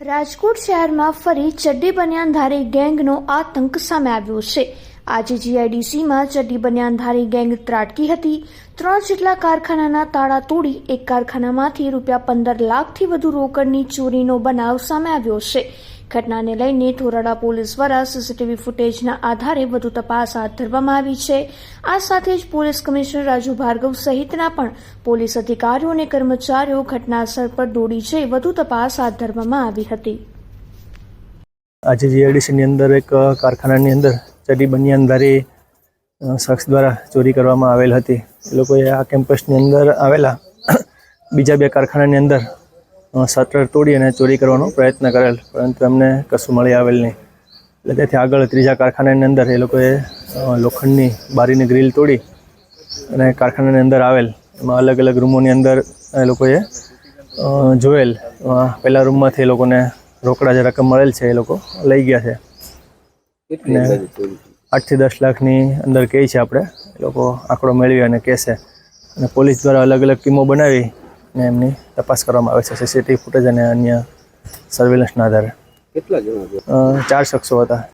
રાજકોટ શહેરમાં ફરી ચડ્ડી બન્યાનધારી ગેંગનો આતંક સામે આવ્યો છે. આજે જીઆઈડીસીમાં ચડ્ડી બન્યાનધારી ગેંગ ત્રાટકી હતી. ત્રણ જેટલા કારખાનાના તાળા તોડી એક કારખાનામાંથી રૂપિયા પંદર લાખથી વધુ રોકડની ચોરીનો બનાવ સામે આવ્યો છે. ઘટનાને લઈને ધોરાડા પોલીસ દ્વારા સીસીટીવી ફૂટેજના આધારે વધુ તપાસ હાથ ધરવામાં આવી છે. આ સાથે જ પોલીસ કમિશનર રાજુ ભાર્ગવ સહિતના પણ પોલીસ અધિકારીઓ અને કર્મચારીઓ ઘટનાસ્થળ પર દોડી જઈ વધુ તપાસ હાથ ધરવામાં આવી હતી. આજે જીઆઈડીસીની અંદર એક કારખાનાની અંદર ચડી બનિયાનધારી શખ્સ દ્વારા ચોરી કરવામાં આવેલ હતી. એ લોકોએ આ કેમ્પસની અંદર આવેલા બીજા બે કારખાનાની અંદર શટર તોડી અને ચોરી કરવાનો પ્રયત્ન કરેલ પરંતુ એમને કશું મળી આવેલ નહીં. એટલે તેથી આગળ ત્રીજા કારખાનાની અંદર એ લોકોએ લોખંડની બારીની ગ્રીલ તોડી અને કારખાનાની અંદર આવેલ. એમાં અલગ અલગ રૂમોની અંદર એ લોકોએ જોયેલ. પહેલાં રૂમમાંથી એ લોકોને રોકડા જે રકમ મળેલ છે એ લોકો લઈ ગયા છે. થઈ? આઠથી દસ લાખની અંદર કહે છે આપણે એ લોકો આંકડો મેળવી અને કહેશે અને પોલીસ દ્વારા અલગ અલગ ટીમો બનાવી અને એમની તપાસ કરવામાં આવે છે. સીસીટીવી ફૂટેજ અને અન્ય સર્વેલન્સના આધારે. કેટલા જણા ચાર શખ્સો હતા.